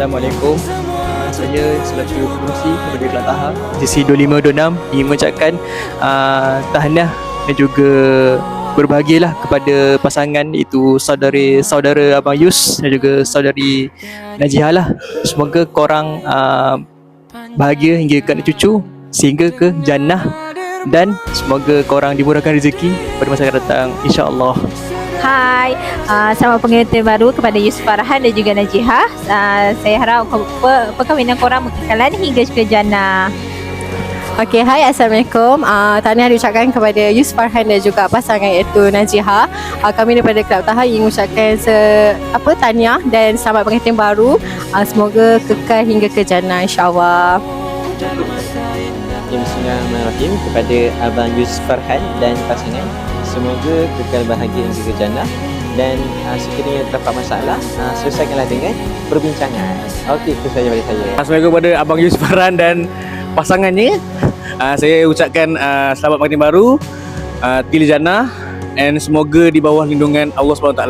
Assalamualaikum. Saya selaku pengurusi Kepada Kelas Tahap JC 2526 ingin mengucapkan uh, tahniah dan juga berbahagialah kepada pasangan itu saudari-saudara Abang Yus dan juga saudari Najihah lah. Semoga korang uh, bahagia hingga ke anak cucu sehingga ke jannah dan semoga korang dimurahkan rezeki pada masa akan datang insya-Allah. Hai, uh, selamat pengantin baru kepada Yusuf Farhan dan juga Najihah. Uh, saya harap pe- perkahwinan korang berkekalan hingga ke jannah. Okey, hai Assalamualaikum. Uh, tahniah diucapkan kepada Yus Farhan dan juga pasangan iaitu Najiha. Uh, kami daripada Kelab Taha ingin mengucapkan se apa tahniah dan selamat pengantin baru. Uh, semoga kekal hingga ke jannah insya-Allah. Bismillahirrahmanirrahim kepada Abang Yus Farhan dan pasangan semoga kekal bahagia hingga ke jannah dan uh, sekiranya terdapat masalah uh, selesaikanlah dengan perbincangan. Okey, itu saja dari saya. Assalamualaikum kepada Abang Yus Farhan dan pasangannya. Uh, saya ucapkan uh, selamat pengantin baru, uh, til jannah and semoga di bawah lindungan Allah SWT.